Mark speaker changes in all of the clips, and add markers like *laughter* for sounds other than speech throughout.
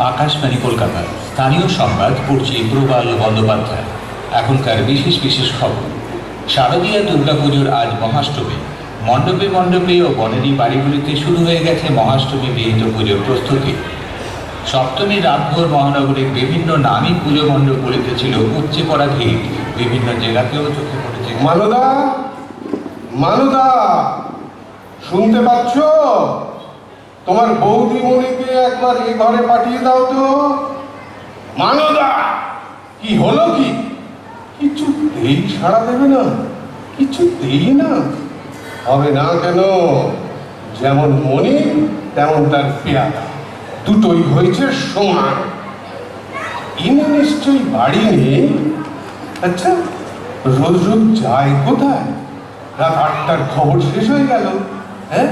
Speaker 1: আকাশবাণী কলকাতা। স্থানীয় সংবাদ, পড়ছি প্রবাল বন্দ্যোপাধ্যায়। এখনকার বিশেষ বিশেষ খবর। শারদীয়া দুর্গাপুজোর আজ মহাষ্টমী। মণ্ডপে মণ্ডপে ও বনেদি বাড়িগুলিতে শুরু হয়ে গেছে মহাষ্টমী বিহিত পুজোর প্রস্তুতি। সপ্তমী রাতভর মহানগরীর বিভিন্ন নামী পুজো মণ্ডপগুলিতে ছিল উপচে পড়া ভিড়। বিভিন্ন জেলাতেও চোখে পড়েছে।
Speaker 2: মালদা! মালদা! শুনতে পাচ্ছ? তোমার বৌদিমণিকে একবার এ ঘরে পাঠিয়ে দাও তো। মানদা, কি হলো কি? কিছুতেই সাড়া দেবে না, কিছুতেই না। হবে না কেন? যেমন মনি, তেমন তার পেয়াদা দুটোই হয়েছে সমান। ইনি নিশ্চয়ই বাড়ি নেই? আচ্ছা রোজ রোজ যায় কোথায়? রাত আটটার খবর শেষ হয়ে গেল হ্যাঁ?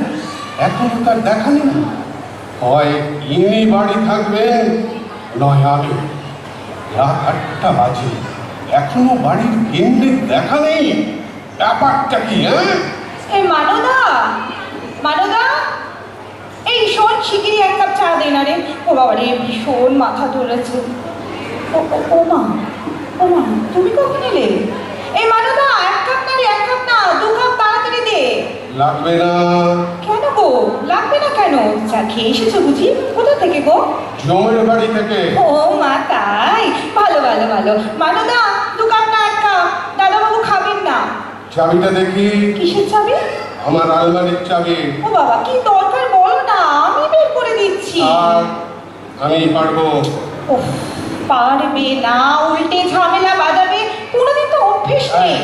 Speaker 2: এখনও তার দেখা নেই। হয় ইনি বাড়ি থাকবেন নয় আমি রাত আটটা বাজে। এখনও বাড়ির কেন্দ্রে দেখা নেই। ব্যাপারটা কি হ্যাঁ?
Speaker 3: এই মানদা মানদা, এই শোন, শিগগিরই এক কাপ চা দে না রে। ও বাবা রে ভীষণ মাথা ধরেছে। ও মা ও মা, তুমি কখন এলে? এই মানদা, এক কাপ না এক কাপ না, দু কাপ তাড়াতাড়ি দে।
Speaker 2: লাগবে না।
Speaker 3: কেন গো? লাগবে না কেন? চা খেয়ে এসেছ বুঝি? কোথা থেকে গো?
Speaker 2: জমের বাড়ি থেকে।
Speaker 3: ও মা তাই? ভালো ভালো ভালো। মানদা দু কাপ না এক কাপ দাদাবাবু খাবেন না।
Speaker 2: চাবিটা দেখি।
Speaker 3: কিসের চাবি?
Speaker 2: আমার আলমারির চাবি।
Speaker 3: ও বাবা কি দরকার বলো না আমি বের করে দিচ্ছি।
Speaker 2: আর আমি পারব।
Speaker 3: উফ, পারবে না উল্টে ঝামেলা বাঁধাবে কোনোদিন তো অভ্যেস নেই।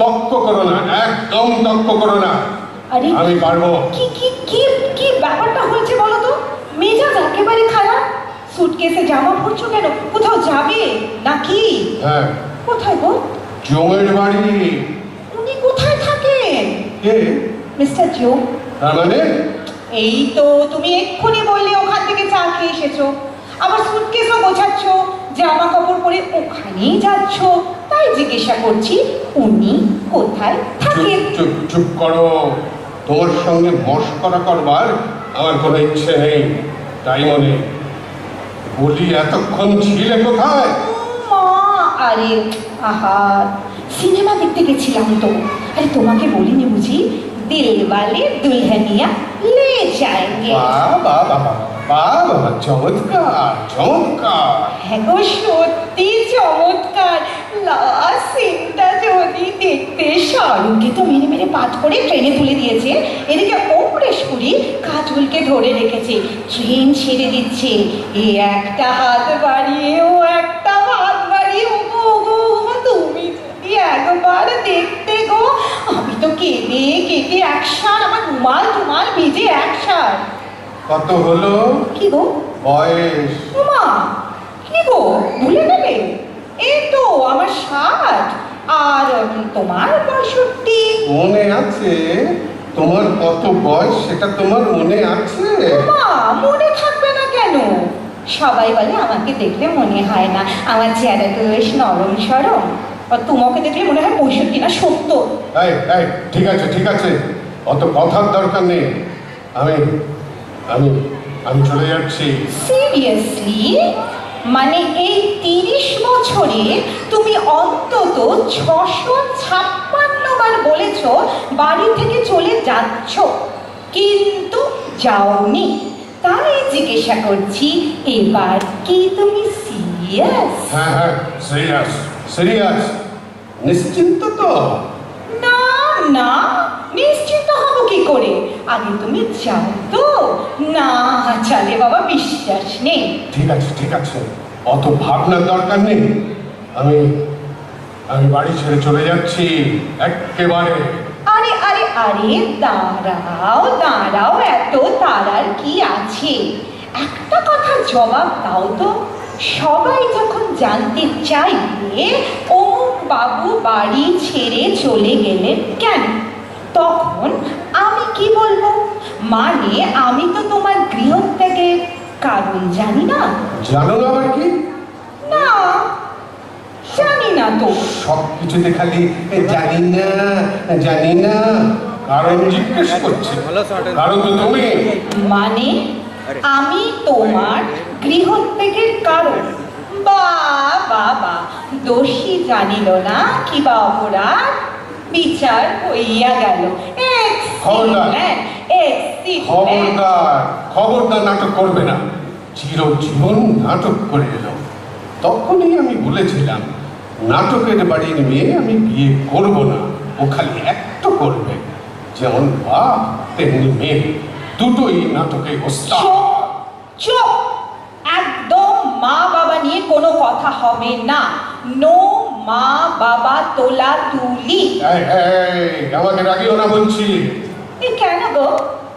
Speaker 2: তক্ক করো না একদম তক্ক করো না। আমি পারব।
Speaker 3: কি কি কি কি ব্যাপারটা হয়েছে বলো তো? মেজাজ একেবারে খারাপ। সুটকেসে জামা পরছো কেন? কোথাও যাবে? নাকি?
Speaker 2: হ্যাঁ।
Speaker 3: কোথায় গো?
Speaker 2: জমের বাড়ি।
Speaker 3: উনি কোথায় থাকেন?
Speaker 2: কে?
Speaker 3: Mister Joe.
Speaker 2: তার মানে?
Speaker 3: এই তো তুমি এক্ষুনি বললে ওখান থেকে চা খেয়ে এসেছ। আবার সুটকেসও গোছাচ্ছ জামা কাপড় পরে ওখানেই যাচ্ছ। তাই জিজ্ঞাসা করছি উনি কোথায় থাকেন?
Speaker 2: চুপ চুপ করো। তোমার সঙ্গে মস্করা করবার আমার কোনো ইচ্ছে নেই। তাই মনে বলি এতক্ষণ ছিলে কোথায়?
Speaker 3: মা আরে আহা সিনেমা দেখতে গেছিলাম তো। আরে তোমাকে বলিনি বুঝি দিলওয়ালে দুলহনিয়া লে
Speaker 2: বাহ বাবা বাহ বাবা চমৎকার চমৎকার।
Speaker 3: হ্যাঁ গো সত্যি চমৎকার। সিনটা যদি দেখতে শাহরুখকে তো মেরে মেরে পাঠ করে ট্রেনে তুলে দিয়েছে এদিকে অমরেশপুরি কাজলকে ধরে রেখেছে ট্রেন ছেড়ে দিচ্ছে। এ একটা হাত বাড়িয়ে ও একটা হাত বাড়িয়ে ও গো ও গো ও গো, তুমি যদি একবার দেখতে গো আমি তো কেঁদে কেটে একসার আমার রুমাল রুমাল ভিজে একসার
Speaker 2: কত হলো?
Speaker 3: কি গো?
Speaker 2: বয়স?
Speaker 3: কি গো? ভুলে গেলে? এই তো আমার ষাট। আর তোমার পঁয়ষট্টি।
Speaker 2: মনে আছে? তোমার কত বয়স সেটা তোমার মনে আছে?
Speaker 3: মা মনে থাকবে না কেন? সবাই বলে আমাকে দেখলে মনে হয় না। আমার চেহারা তো বেশ নরম সরম। আর তোমাকে দেখলে মনে হয় পঁয়ষট্টি না সত্তর।
Speaker 2: এই এই ঠিক আছে ঠিক আছে। অত কথার দরকার নেই। আমি আমি আমি চলে যাচ্ছি।
Speaker 3: সিরিয়াসলি মানে এই তিরিশ বছরে তুমি অন্তত ছশো ছাপ্পান্ন বার বলেছ বাড়ি থেকে চলে যাচ্ছ কিন্তু যাওনি। তাই জিজ্ঞাসা করছি এবার কি তুমি সিরিয়াস
Speaker 2: হ্যাঁ হ্যাঁ সিরিয়াস সিরিয়াস নিশ্চিন্ত তো?
Speaker 3: না না নিশ্চিন্ত কি করে। আগে তুমি যাও তো? না চলে বাবা বিশ্বাস নেই।
Speaker 2: ঠিক আছে ঠিক আছে। অত ভাবনার দরকার নেই। আমি আমি বাড়ি ছেড়ে চলে যাচ্ছি। একেবারে।
Speaker 3: আরে আরে আরে দাঁড়াও দাঁড়াও এত তারার কি আছে? একটা কথা জবাব দাও তো। সবাই যখন জানতে চাইবে অমুক বাবু বাড়ি ছেড়ে চলে গেলেন কেন? তখন আমি কি বলব? মানে আমি তো তোমার গৃহত্যাগের কারণ জানি না।
Speaker 2: জানো না আবার কি?
Speaker 3: না জানি না তো।
Speaker 2: সব কিছুতে খালি এ, জানি না জানি না। কারণ জিজ্ঞেস করছে। কারণ তো তুমি।
Speaker 3: মানে আমি তোমার গৃহত্যাগের কারণ। বা বাবা দোষী জানিল না কি বা অপরাধ? বিচার হইয়া গেল।
Speaker 2: খবরদার। খবরদার নাটক করবে না। চিরজীবন নাটক করে এলো। তখনই আমি বলেছিলাম নাটকের বাড়ির মেয়ে আমি বিয়ে করব না। ও খালি একটা করবে। যেমন বাপ তেমনি মেয়ে। দুটোই নাটকে
Speaker 3: একদম মা বাবা নিয়ে কোনো কথা হবে না। নো মা বাবা তোলা তুলি।
Speaker 2: আমাকে রাগিও না বলছি।
Speaker 3: এ কেন গো?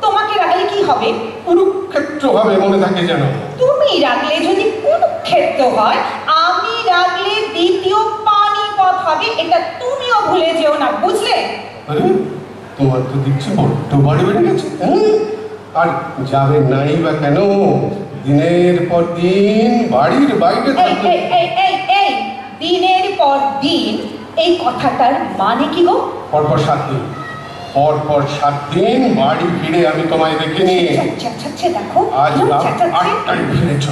Speaker 3: তোমাকে রাখলে কি হবে?
Speaker 2: কুরুক্ষেত্র হবে মনে থাকে যেন।
Speaker 3: তুমি রাখলে যদি কুরুক্ষেত্র হয় আমি রাখলে দ্বিতীয় পানিপথ হবে এটা তুমিও ভুলে যেও না বুঝলে?
Speaker 2: আরে তোমার তো দেখছি বড্ড বাড়ি বেড়ে গেছে হ্যাঁ? আর যাবে নাই বা কেন? দিনের পর দিন বাড়ির বাইরে থাকবে
Speaker 3: এই এই এই এই দিনের পর দিন এই কথাটার মানে কি গো?
Speaker 2: পরপর সাত দিন। পরপর সাত দিন বাড়ি ফিরে আমি তোমায় দেখিনি।
Speaker 3: দেখো।
Speaker 2: আজ আটটায় ফিরেছ।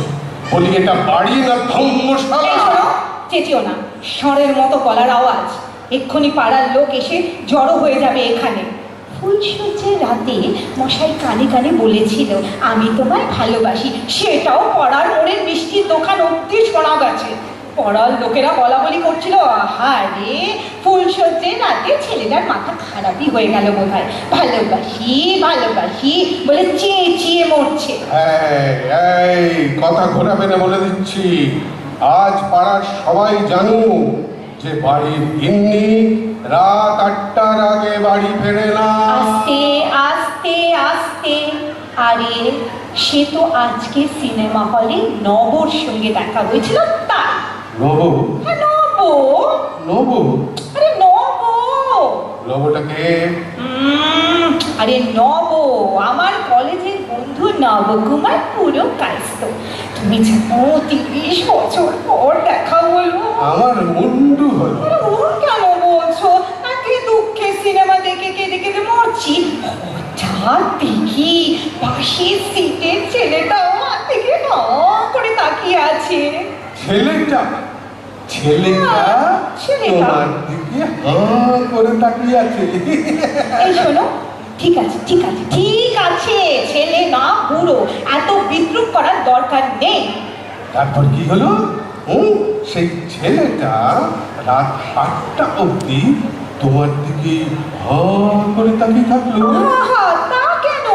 Speaker 2: বলি এটা বাড়ি না ধর্মশালা?
Speaker 3: চেঁচিও না। ষড়ের মতো গলার আওয়াজ। এক্ষুনি পাড়ার লোক এসে জড়ো হয়ে যাবে এখানে। ফুলসজ্জের রাতে মশাই কানে কানে বলেছিল আমি তোমায় ভালোবাসি। সেটাও পড়ার মোড়ের মিষ্টির দোকান অব্দি শোনা গেছে। পড়ার লোকেরা বলা বলি করছিল আহারে ফুলসজ্জের রাতে ছেলেটার মাথা খারাপই হয়ে গেল বোধ হয় ভালোবাসি ভালোবাসি বলে চেয়ে চেয়ে মরছে।
Speaker 2: এই, কথা ঘোরাবে না বলে দিচ্ছি। আজ পাড়ার সবাই জানুক যে বাড়ির গিন্নি রাত আটটার আগে বাড়ি ফেরে না।
Speaker 3: আস্তে আস্তে আস্তে। আরে সে তো আজকে সিনেমা হলে নবর সঙ্গে দেখা হয়েছিল তাই
Speaker 2: নব।
Speaker 3: হ্যাঁ, নব।
Speaker 2: নব?
Speaker 3: আরে নব।
Speaker 2: নবটাকে
Speaker 3: আরে নব। আমার কলেজের বন্ধু নবকুমার পুরো কায়স্ত তুমি জানো তিরিশ বছর পর দেখা হলো।
Speaker 2: আমার মুন্ডু হলো।
Speaker 3: আরে ওর কেন বলছো? নাকি দুঃখে সিনেমা দেখে কেঁদে কেঁদে মরছি? হঠাৎ দেখি পাশের সিটের ছেলেটা আমার থেকে না করে তাকিয়ে আছে।
Speaker 2: ছেলেটা? ছেলেটা। তোমার দিকে? হাঁ করে তাকিয়ে আছে।
Speaker 3: এই শোনো ঠিক আছে ঠিক আছে ঠিক আছে ছেলে না বুড়ো এত বিদ্রুপ করার দরকার নেই।
Speaker 2: তারপর কি হলো? হুম, সেই ছেলেটা রাত আটটা অবধি তোমার দিকে হাঁ করে তাকিয়ে থাকল
Speaker 3: আহা, তা কেন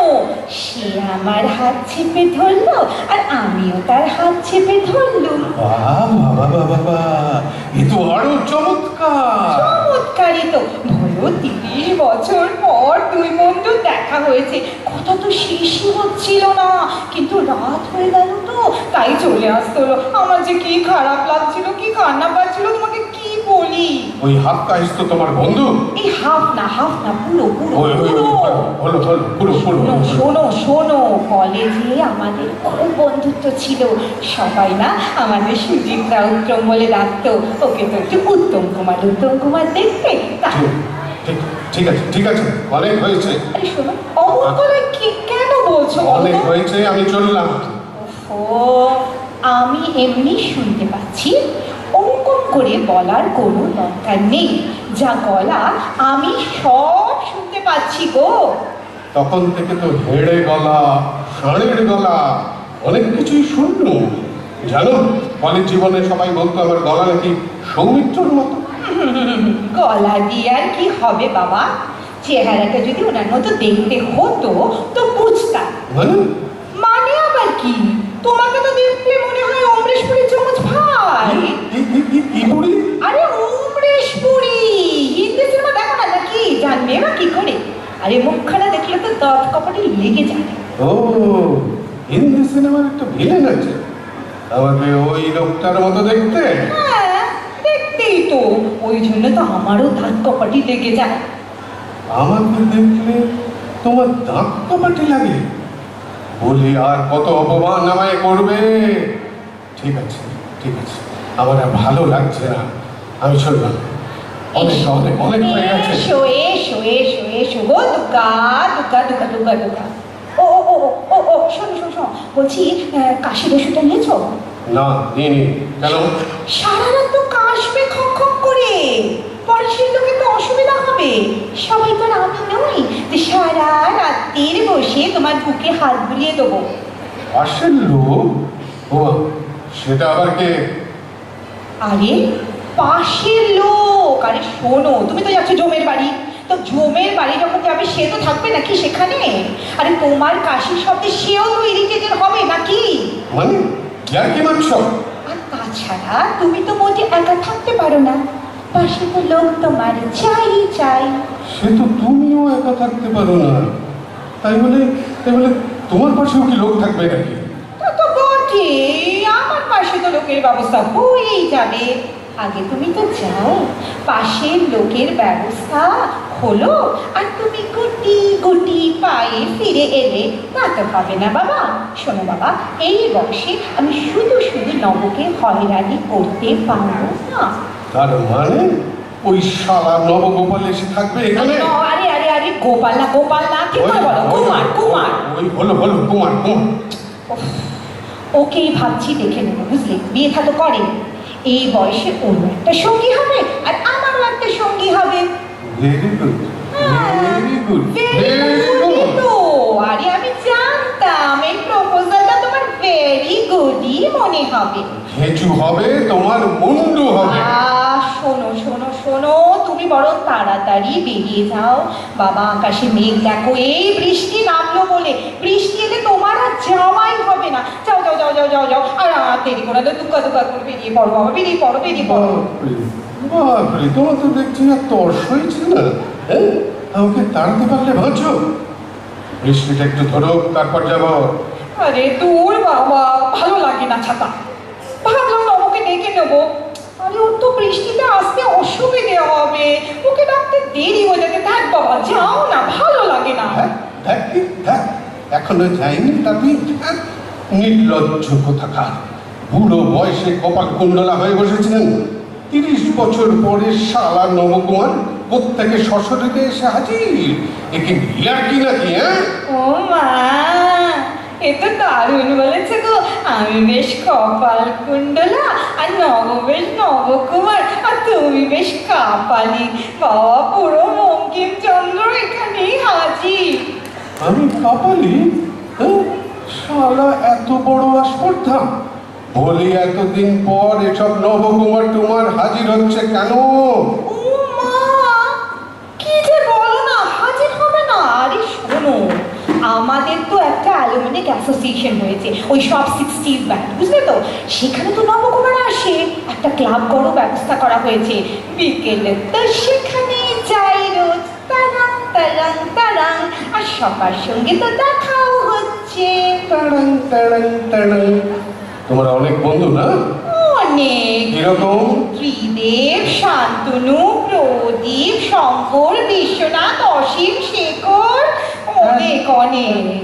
Speaker 3: সে আমার হাত চেপে ধরলো আর আমিও তার হাত চেপে ধরলুম
Speaker 2: বাহ বাবা বাবা বাবা এ তো আরও চমৎকার।
Speaker 3: চমৎকারই তো। ভয়ও বছর পর দুই বন্ধু দেখা হয়েছে। কথা তো শেষই হচ্ছিল না কিন্তু রাত হয়ে গেল তো তাই চলে আসতে হলো আমার যে কি খারাপ লাগছিল কি কান্না পাচ্ছিল তোমাকে কি বলি?
Speaker 2: ওই হাফ কাহিস তো তোমার বন্ধু।
Speaker 3: এই হাফ না হাফ না পুরো পুরো পুরো।
Speaker 2: হলো হলো পুরো পুরো
Speaker 3: শোনো শোনো কলেজে আমাদের খুব বন্ধুত্ব ছিল। সবাই না আমাদের সুজিত্রা উত্তম বলে ডাকতো। ওকে তো একটু উত্তম কুমার উত্তম কুমার দেখতে? তা
Speaker 2: ঠিক আছে ঠিক আছে অনেক হয়েছে।
Speaker 3: কেন বলছো
Speaker 2: অনেক? হয়েছে আমি চললাম।
Speaker 3: ও আমি এমনি শুনতে পাচ্ছি ওরকম করে বলার কোনো দরকার নেই। যা গলা আমি সব শুনতে পাচ্ছি গো।
Speaker 2: তখন থেকে তো হেড়ে গলা ষাঁড়ের গলা অনেক কিছুই শুনলো জানো কলেজ জীবনে সবাই বলতো আমার গলা নাকি সৌমিত্রর মতো। *laughs*
Speaker 3: গলা দিয়ে আর কি হবে বাবা? চেহারাটা যদি ওনার মতো দেখতে হতো তো বুঝতাম।
Speaker 2: মানে?
Speaker 3: মানে আবার কি? তোমাকে তো দেখলে মনে হয় অমরেশপুরি চমচ ভাই। আরে অমরেশপুরি! হিন্দি সিনেমা দেখো না নাকি জানবে বা কি করে? আরে মুখখানা দেখলে তো দত কপাটে লেগে যাবে
Speaker 2: ও হিন্দি সিনেমার একটা ভিলেন আছে। আমাকে ওই লোকটার মতো দেখতে?
Speaker 3: হ্যাঁ দেখতেই তো। ওই জন্য তো আমারও দাঁত কপাটি লেগে যায়।
Speaker 2: আমাকে দেখলে তোমার দাঁত কপাটি লাগে। বলি আর কত অপমান আমায় করবে। ঠিক আছে ঠিক আছে। আমার আর ভালো লাগছে না। আমি চললাম। অনেক অনেক অনেক হয়ে গেছে।
Speaker 3: এসো এসো এসো এসো গো দুগা দুগা দুগা দুগা দুগা ও ও ও ও শোনো শোনো শোনো। বলছি কাশির ওষুধটা নিয়েছো?
Speaker 2: না নিয়ে নি কেন?
Speaker 3: সারা রাত তো কাশবে খক খক করে পরে সেই লোকের তো অসুবিধা হবে সবাই তো আর আমি নই যে সারা রাত্রির বসে তোমার বুকে হাত বুলিয়ে দেবো।
Speaker 2: পাশের লোক ও সেটা আবার কে?
Speaker 3: আরে পাশের লোক। আরে শোনো তুমি তো যাচ্ছ জমের বাড়ি। তো জমের বাড়ি যখন যাবে সে তো থাকবে নাকি সেখানে? আরে তোমার কাশির শব্দে সেও তো ইরিটেটেড হবে নাকি?
Speaker 2: মানে ইয়ার কি মারছ
Speaker 3: আর তাছাড়া তুমি তো মোটে একা থাকতে পারো না। পাশে তো লোক তোমার চাই চাই।
Speaker 2: সে তো তুমিও একা থাকতে পারো না। তাই বলে তাই বলে তোমার পাশেও কি লোক থাকবে নাকি?
Speaker 3: তা তো বটে আমার পাশে তো লোকের ব্যবস্থা হয়েই যাবে। আগে তুমি তো যাও পাশের লোকের ব্যবস্থা হলো আর তুমি গুটি গুটি পায়ে ফিরে এলে তা তো হবে না বাবা। শোনো বাবা এই বয়সে আমি শুধু শুধু নবকে হয়রানি করতে পারব না।
Speaker 2: তার মানে ওই শালা নবগোপাল এসে থাকবে এখানে?
Speaker 3: আরে গোপাল না গোপাল না কি করে বলো কুমার কুমার
Speaker 2: ওই বলো বলো কুমার কুমার
Speaker 3: ওকেই ভাবছি দেখে নেব বুঝলি? বিয়ে থা তো করে। এই বয়সে অন্য একটা সঙ্গী হবে আর আমারও একটা সঙ্গী হবে।
Speaker 2: Very good very good very good
Speaker 3: তো আরে আমি জানতাম এই প্রপোজালটা তোমার ভেরি গুডই মনে হবে।
Speaker 2: খেচু হবে তোমার মুন্ডু হবে।
Speaker 3: আহ, শোনো শোনো শোনো তুমি বরং তাড়াতাড়ি বেরিয়ে যাও। বাবা আকাশে মেঘ দেখো এই বৃষ্টি নামলো বলে। বৃষ্টি এলে তোমার আর যাওয়াই হবে না। যাও যাও যাও যাও যাও যাও। আর আর দেরি করে না দুকা দুকা করে বেরিয়ে পড়ো বাবা বেরিয়ে পড়ো বেরিয়ে পড়ো।
Speaker 2: বাপরে বাপরে তোমার তো দেখছি আর তর্স হয়েছে না। হ্যাঁ আমাকে তাড়াতে পারলে বৃষ্টিটা একটু ধরো তারপর যাব।
Speaker 3: আরে দূর বাবা ভালো লাগে না ছাতা। ভাবলাম না ওকে ডেকে নেব। আরে ওর তো বৃষ্টিতে আসতে অসুবিধে হবে। ওকে ডাকতে দেরি হয়ে যাবে দেখ বাবা যাও না ভালো লাগে না।
Speaker 2: হ্যাঁ দেখ দেখ এখনও যাইনি তা তুই দেখ, নির্লজ্জ কোথাকার। বুড়ো বয়সে কপাল কুণ্ডলা হয়ে বসেছেন তিরিশ বছর পরে শালা নবকুমার প্রত্যেকে শ্বশুরিতে এসে হাজির। একে বিয়ার কি নাকি হ্যাঁ?
Speaker 3: ও মা এ তো দারুণ বলেছে গো। আমি বেশ কপাল কুণ্ডলা আর নব বেশ নবকুমার আর তুমি বেশ কাপালি। বাবা পুরো বঙ্কিমচন্দ্র এখানেই হাজির।
Speaker 2: আমি কপালি? শালা এত বড় আসপর্ধা। বলি এতদিন পর এসব নবকুমার তোমার হাজির হচ্ছে কেন?
Speaker 3: কি যে বলো না হাজির হবে না। আরে শোনো আমাদের তো একটা অ্যালুমিনিক অ্যাসোসিয়েশন হয়েছে। ওই সব সিক্সটিজ ব্যান্ড বুঝলে তো? সেখানে তো নবকুমার আসে। একটা ক্লাব বড় ব্যবস্থা করা হয়েছে। বিকেলে তো সেখানে যাই রোজ। তারাং তারাং তারাং। আর সবার সঙ্গে তো দেখাও হচ্ছে।
Speaker 2: তাড়াং তাড়াং তাড়াং তোমার অনেক বন্ধু না?
Speaker 3: অনেক।
Speaker 2: কীরকম?
Speaker 3: ত্রিদেব শান্তনু প্রদীপ শঙ্কর বিশ্বনাথ অসীম শেখর অনেক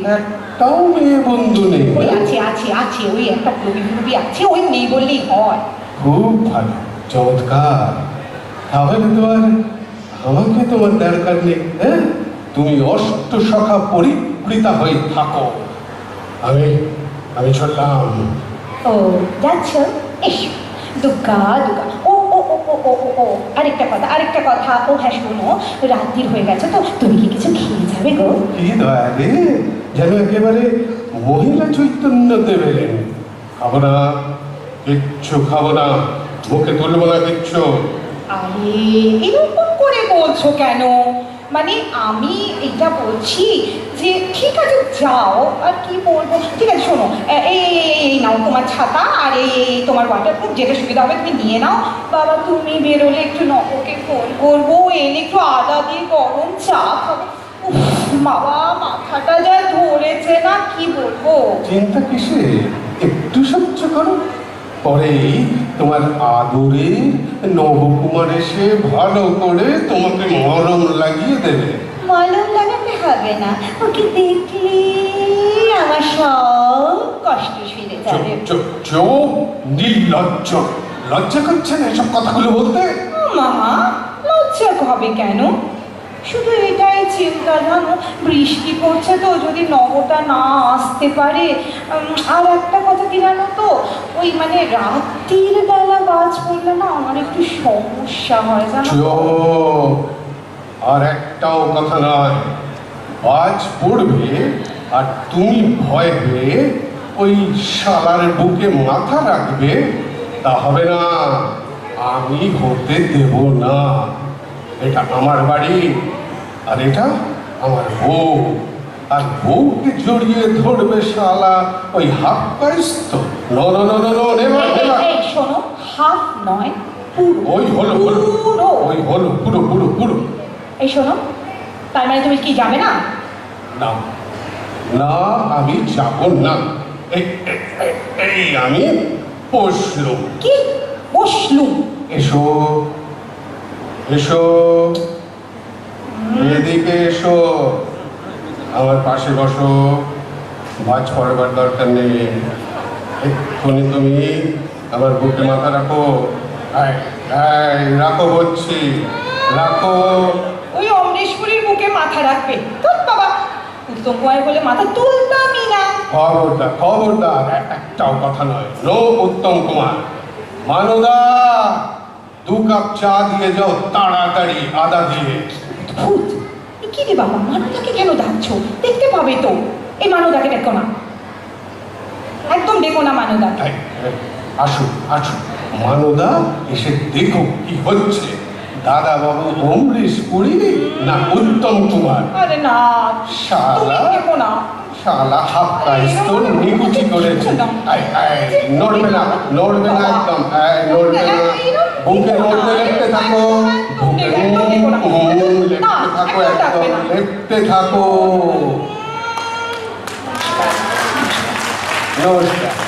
Speaker 2: একটাও মেয়ে বন্ধু নেই।
Speaker 3: ওই আছে আছে আছে ওই একটা প্রবীণ প্রবী আছে ওই নেই বললেই হয়।
Speaker 2: খুব ভালো চমৎকার। তাহলে তো আর আমাকে তোমার দরকার নেই হ্যাঁ? তুমি অষ্ট সখা পরিবৃতা হয়ে থাকো। আমি আমি চললাম।
Speaker 3: ও যাচ্ছ? এসো দুর্গা দুর্গা ও আরেকটা কথা আরেকটা কথা। ও হ্যাঁ শোনো রাত্রির হয়ে গেছে তো তুমি কি কিছু খেয়ে যাবে গো?
Speaker 2: কি দয়ারে যেন একেবারে মহিলা চৈতন্য দেবে খাব না কিচ্ছু খাব না মুখে তুলবো না কিচ্ছু।
Speaker 3: আরে এরকম করে বলছো কেন? মানে আমি এটা বলছি যে ঠিক আছে, যাও, আর কি বলব? ঠিক আছে, শোনো এই এই- নাও তোমার ছাতা, আর এই, এই- তোমার ওয়াটারপ্রুফ যেটা সুবিধা হবে তুমি নিয়ে নাও। বাবা, তুমি বেরোলে একটু নবকে ফোন করব, এনে একটু আদা দিয়ে গরম চা বাবা, মাথাটা যা ধরেছে না, কি বলব?
Speaker 2: চিন্তা কিসে একটু সহ্য করো। পরেই তোমার আদরে নবকুমার এসে ভালো করে তোমাকে মরম লাগিয়ে দেবে।
Speaker 3: মলম লাগাতে হবে না ওকে দেখলে আমার সব কষ্ট
Speaker 2: চুপ
Speaker 3: যাবে।
Speaker 2: চুপ নির্লজ্জ। লজ্জা করছে না এসব কথাগুলো বলতে?
Speaker 3: মামা লজ্জা হবে কেন? চিন্তা জানো বৃষ্টি পড়ছে তো, যদি নবটা না আসতে পারে। আর একটা কথা কি জানো তো, ওই মানে রাত্রির বেলা বাজ পড়লে না আমার একটু সমস্যা হয়, জানো তো?
Speaker 2: আর একটাও কথা নয়। আজ পড়বে আর তুমি ভয় পেয়ে ওই শালার বুকে মাথা রাখবে, তা হবে না। আমি হতে দেব না। এটা আমার বাড়ি। আর এটা? আমার বউ আর বউকে জড়িয়ে ধরবে শালা ওই হাফ পাইস তো নো নো
Speaker 3: শোনো হাফ নয় পুরো।
Speaker 2: ওই হলো
Speaker 3: পুরো।
Speaker 2: ওই হলো পুরো পুরো পুরো।
Speaker 3: এই শোনো তার মানে তুমি কি যাবে না?
Speaker 2: না না আমি যাব না। এই আমি বসলুম।
Speaker 3: কি? বসলুম?
Speaker 2: এসো এসো। এদিকে এসো। আমার পাশে বসো। বাজ পড়বার দরকার নেই। এক্ষুনি তুমি আমার বুকে মাথা রাখো। রাখো বলছি। রাখো।
Speaker 3: ওই অমরেশপুরীর বুকে মাথা রাখবে। তোর বাবা। উত্তম কুমার বলে মাথা তুলতামই না।
Speaker 2: খবরদার খবরদার। একটাও কথা নয়। নো উত্তম কুমার। মানদা দু কাপ চা দিয়ে যাও তাড়াতাড়ি আদা দিয়ে।
Speaker 3: ভূত। কি রে বাবা মানদাকে কেন ডাকছো? দেখতে পাবে তো। এই মানদাকে দেখো না। একদম দেখো না
Speaker 2: এই, আসুন আসুন। মানদা এসে দেখো কি হচ্ছে। দাদা বাবু অমরিশ পুরী না উত্তম কুমার?
Speaker 3: আরে না
Speaker 2: শালা।
Speaker 3: না।
Speaker 2: শালা হাফ প্রাইস তো নিকুচি করেছে। আই আই নড়বে না নড়বে না একদম। আই নড়বে না। বুকে নড়বে লেপটে থাকো। 동네 랩동이구나. 나 갖고 약간 랩대 네, 네, 네. 갖고. 이러고 싶다.